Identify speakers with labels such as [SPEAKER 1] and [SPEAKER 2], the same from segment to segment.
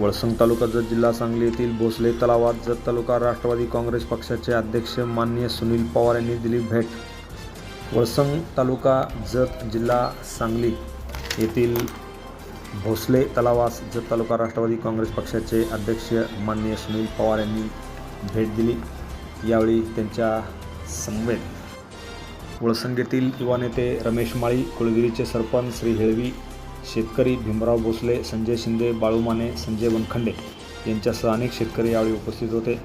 [SPEAKER 1] वळसंग तालुका जत जिल्हा सांगली येथील भोसले तलावात जत तालुका राष्ट्रवादी काँग्रेस पक्षाचे अध्यक्ष माननीय सुनील पवार यांनी दिली भेट. वळसंग तालुका जत जिल्हा सांगली येथील भोसले तलावास जत तालुका राष्ट्रवादी काँग्रेस पक्षाचे अध्यक्ष माननीय सुनील पवार यांनी भेट दिली. यावेळी त्यांच्या समवेत वळसंग येथील युवा नेते रमेश माळी कुळगिरीचे सरपंच श्री हेळवी शेतकरी भीमराव भोसले संजय शिंदे बाळू माने संजय वनखंडे यांच्यासह अनेक शेतकरी यावेळी उपस्थित होते.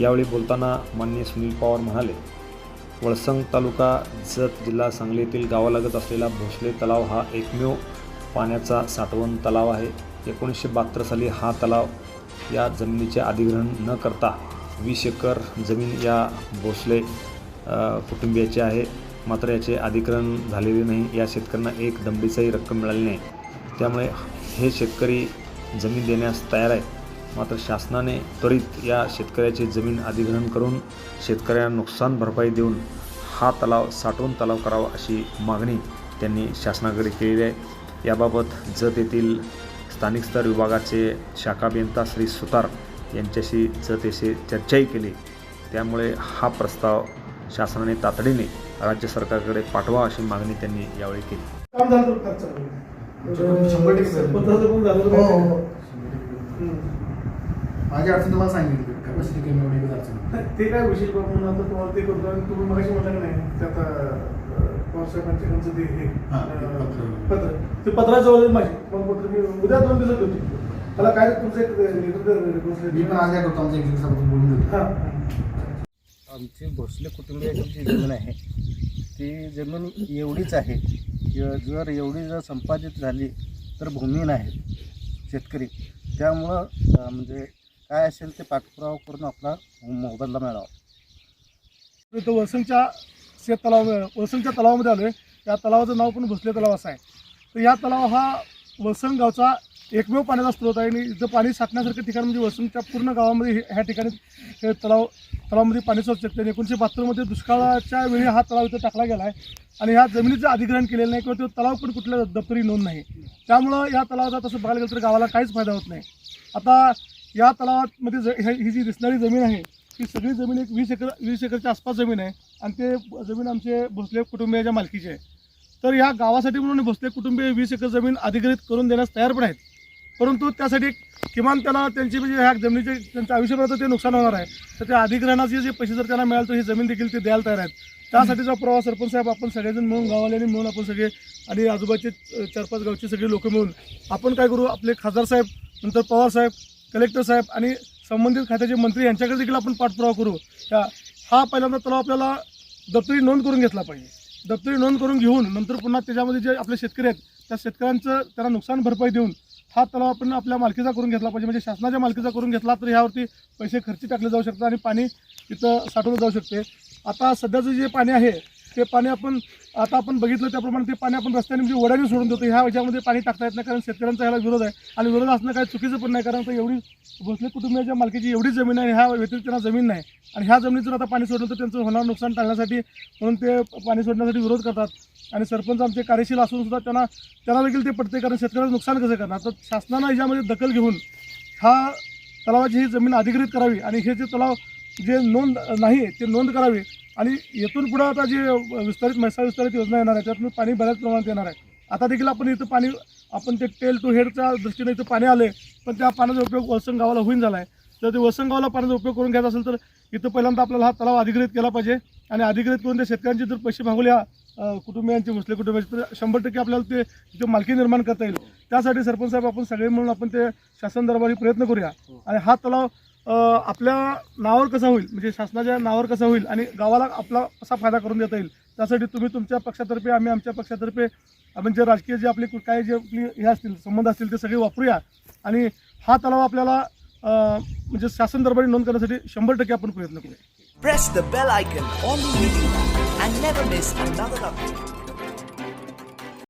[SPEAKER 1] यावेळी बोलताना माननीय सुनील पवार म्हणाले वळसंग तालुका जत जिल्हा सांगली येथील गावालगत असलेला भोसले तलाव हा एकमेव पाण्याचा साठवण तलाव आहे. एकोणीसशे बहात्तर साली हा तलाव या जमिनीचे अधिग्रहण न करता वीस एकर जमीन या भोसले कुटुंबियाचे कुटुंबियाची आहे. मात्र याचे अधिग्रहण झालेले नाही. या शेतकऱ्यांना एक दंडीचाही रक्कम मिळाली नाही. त्यामुळे हे शेतकरी जमीन देण्यास तयार आहे मात्र शासनाने त्वरित या शेतकऱ्याची जमीन अधिग्रहण करून शेतकऱ्यांना नुकसान भरपाई देऊन हा तलाव साठवून तलाव करावा अशी मागणी त्यांनी शासनाकडे केलेली आहे. याबाबत जत येथील स्थानिक स्तर विभागाचे शाखाभियंता श्री सुतार यांच्याशी जत येथे चर्चाही केली. त्यामुळे हा प्रस्ताव शासनाने तातडीने राज्य सरकारकडे पाठवा अशी मागणी त्यांनी यावेळी केली.
[SPEAKER 2] शंभर टक्के हो, हो. माझी अडचण तुम्हाला सांगितली. कॅपॅसिटी कमी एवढी एकच अडचण
[SPEAKER 3] ते काय विषय बघ म्हणून आता तुम्हाला ते करतो आणि तुम्ही मगाशी म्हटलं की नाही ते आता अं, पवार साहेबांच्या ह्यांचं ते हे
[SPEAKER 2] ते
[SPEAKER 3] अं,
[SPEAKER 2] पत्र.
[SPEAKER 3] ते पत्राजवळ माझी. मग पत्र मी उद्या दोन दिवसात होती मला काय तुमचं एक निवेदन-
[SPEAKER 2] मी पण आज काय करतो आमच्या एक्झिक्युटिव्ह सोबत बोलून
[SPEAKER 4] आमची भोसले कुटुंबियाची जी जमीन आहे ती जमीन एवढीच आहे जर एवढी जर संपादित झाली तर भूमीहीन आहे शेतकरी. त्यामुळं म्हणजे काय असेल ते पाठपुरावा करून आपला मोबदला मिळावा.
[SPEAKER 3] इथं वसंतच्या शेत तलाव वसंतच्या तलावामध्ये आलोय. या तलावाचं नाव पण भोसले तलाव असं आहे. तर या तलाव हा वसंत गावचा एकमेव पाण्याचा स्रोत आहे आणि इथं पाणी साठण्यासारखं ठिकाण म्हणजे वळसंगच्या पूर्ण गावामध्ये हे- ह्या ठिकाणी हे तलाव तलावामध्ये पाणी सोडू शकते आणि एकोणीसशे बहात्तरमध्ये दुष्काळाच्या वेळी हा तलाव इथं टाकला गेला आहे आणि ह्या जमिनीचं अधिग्रहण केलेलं नाही किंवा तो तलाव पण कुठल्या दप्तरी नोंद नाही. त्यामुळं या तलावाचा तसं बघायला गेलं तर गावाला काहीच फायदा होत नाही. आता या तलावामध्ये ज हे- ही जी दिसणारी जमीन आहे ती सगळी जमीन एक वीस एकर वीस एकरच्या आसपास जमीन आहे आणि ते जमीन आमचे भोसले कुटुंबियाच्या मालकीची आहे. तर या गावासाठी म्हणून भोसले कुटुंबीय वीस एकर जमीन अधिग्रहित करून देण्यास तयार पण आहेत. परंतु त्यासाठी किमान त्याला त्यांची म्हणजे ह्या जमिनीचे त्यांचं आयुष्यभराचं ते नुकसान होणार आहे. तर त्या अधिग्रहणाचे जे पैसे जर त्यांना मिळाले तर ही जमीन देखील ते द्यायला तयार आहेत. त्यासाठीचा प्रवास सरपंच साहेब आपण सगळेजण मिळून गाववाल्यांनी मिळून आपण सगळे आणि आजूबाजूचे चार पाच गावचे सगळे लोक मिळून आपण काय करू? आपले खासदार साहेब नंतर पवार साहेब कलेक्टर साहेब आणि संबंधित खात्याचे मंत्री यांच्याकडे देखील आपण पाठपुरावा करू. त्या हा पहिल्यांदा तलाव आपल्याला दप्तरी नोंद करून घेतला पाहिजे. दप्तरी नोंद करून घेऊन नंतर पुन्हा त्याच्यामध्ये जे आपले शेतकरी आहेत त्या शेतकऱ्यांचं त्यांना नुकसान भरपाई देऊन हा तलाव आपण आपल्या मालकीचा करून घेतला पाहिजे. म्हणजे शासनाच्या मालकीचा करून घेतला तर ह्यावरती पैसे खर्ची टाकले जाऊ शकतात आणि पाणी तिथं साठवलं जाऊ शकते. आता सध्याचं जे पाणी आहे ते पाणी आपण आता आपण बघितलं त्याप्रमाणे ते पाणी आपण रस्त्याने म्हणजे ओढ्याने सोडून देतो. ह्या ह्याच्यामध्ये पाणी टाकता येत नाही कारण शेतकऱ्यांचा ह्याला विरोध आहे. आणि विरोध असणं काही चुकीचं पण नाही कारण तर एवढी भोसले कुटुंबियाच्या मालकीची एवढी जमीन आहे ह्या व्यतिरिक्त त्यांना जमीन नाही. आणि ह्या जमिनीत जर आता पाणी सोडलं तर त्यांचं होणार नुकसान टाळण्यासाठी म्हणून ते पाणी सोडण्यासाठी विरोध करतात. आणि सरपंच आमचे कार्यशील असून सुद्धा त्यांना त्यांना देखील ते पडते कारण शेतकऱ्याचं नुकसान कसं करणार? तर शासनानं याच्यामध्ये दखल घेऊन हा तलावाची ही जमीन अधिकृत करावी आणि हे जे तलाव जे नोंद नाही ते नोंद करावी आणि येथून पुढं आता जे विस्तारित म्हैसाळ विस्तारित योजना येणार आहे त्यातून पाणी बऱ्याच प्रमाणात येणार आहे. आता देखील आपण इथं पाणी आपण ते टेल टू हेडच्या दृष्टीने इथं पाणी आले पण त्या पाण्याचा उपयोग वसंग गावाला होईन झाला आहे तर ते वसंग गावाला पाण्याचा उपयोग करून घ्यायचा असेल तर इथं पहिल्यांदा आपल्याला हा तलाव अधिकृत केला पाहिजे. आणि अधिकृत करून ते शेतकऱ्यांचे जर पैसे मागवले कुटुंबियांचे मुस्लिम कुटुंबियांचे तर शंभर टक्के आपल्याला ते तिथे मालकी निर्माण करता येईल. त्यासाठी सरपंच साहेब आपण सगळे मिळून आपण ते शासन दरबारी प्रयत्न करूया. आणि हा तलाव आपल्या नावावर कसा होईल? म्हणजे शासनाच्या नावावर कसा होईल? आणि गावाला आपला कसा फायदा करून देता येईल? त्यासाठी तुम्ही तुमच्या पक्षातर्फे आम्ही आमच्या पक्षातर्फे म्हणजे राजकीय जे आपले काय जे आपली हे असतील संबंध असतील ते सगळे वापरूया. आणि हा तलाव आपल्याला म्हणजे शासन दरबारी नोंद करण्यासाठी शंभर टक्के आपण प्रयत्न करूया.